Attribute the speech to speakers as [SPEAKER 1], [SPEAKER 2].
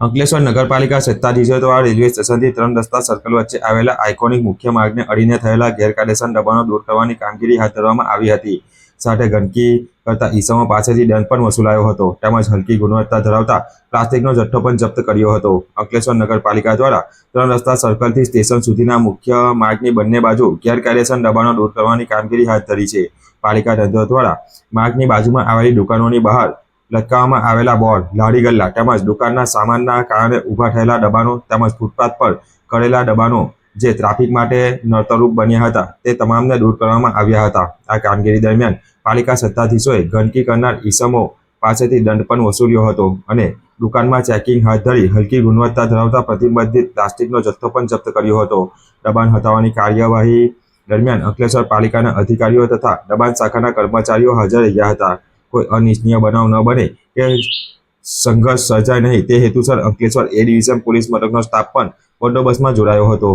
[SPEAKER 1] અંકલેશ્વર નગરપાલિકા સત્તાધીશો દ્વારા રેલવે સ્ટેશનથી ત્રણ રસ્તા સર્કલ વચ્ચે આવેલા આઇકોનિક મુખ્ય માર્ગને અડીને થયેલા ગેરકાયદેસર દબાણો દૂર કરવાની કામગીરી હાથ ધરવામાં આવી હતી. સાથે ગંદકી કરતા ઈસમો પાસેથી દંડ પણ વસૂલાયો હતો. તેમજ હલકી ગુણવત્તા ધરાવતા પ્લાસ્ટિકનો જથ્થો પણ જપ્ત કર્યો હતો. અંકલેશ્વર નગરપાલિકા દ્વારા ત્રણ રસ્તા સર્કલથી સ્ટેશન સુધીના મુખ્ય માર્ગની બંને બાજુ ગેરકાયદેસર દબાણો દૂર કરવાની કામગીરી હાથ ધરી છે. પાલિકા તંત્ર દ્વારા માર્ગની બાજુમાં આવેલી દુકાનોની બહાર લટકાવવામાં આવેલા બોર્ડ લારી ગલ્લા તેમજ દુકાનના સામાનના કારણે ઊભા થયેલા દબાણો તેમજ ફૂટપાથ પર કરેલા દબાણો જે ટ્રાફિક માટે નર્તરૂપ બન્યા હતા, તે તમામને દૂર કરવામાં આવ્યા હતા. આ કામગીરી દરમિયાન પાલિકા સત્તાધીશોએ ગંદકી કરનાર ઈસમો પાસેથી દંડ પણ વસૂલ્યો હતો અને દુકાનમાં ચેકિંગ હાથ ધરી હલકી ગુણવત્તા ધરાવતા પ્રતિબંધિત પ્લાસ્ટિકનો જથ્થો પણ જપ્ત કર્યો હતો. દબાણ હટાવવાની કાર્યવાહી દરમિયાન અંકલેશ્વર પાલિકાના અધિકારીઓ તથા દબાણ શાખાના કર્મચારીઓ હાજર રહ્યા હતા. કોઈ અનિચ્છનીય બનાવ ન બને કે સંઘર્ષ સર્જાય નહીં. તે હેતુસર અંકલેશ્વર એ ડિવિઝન પોલીસ મથકનો સ્ટાફ પણ બંદોબસ્તમાં જોડાયો હતો.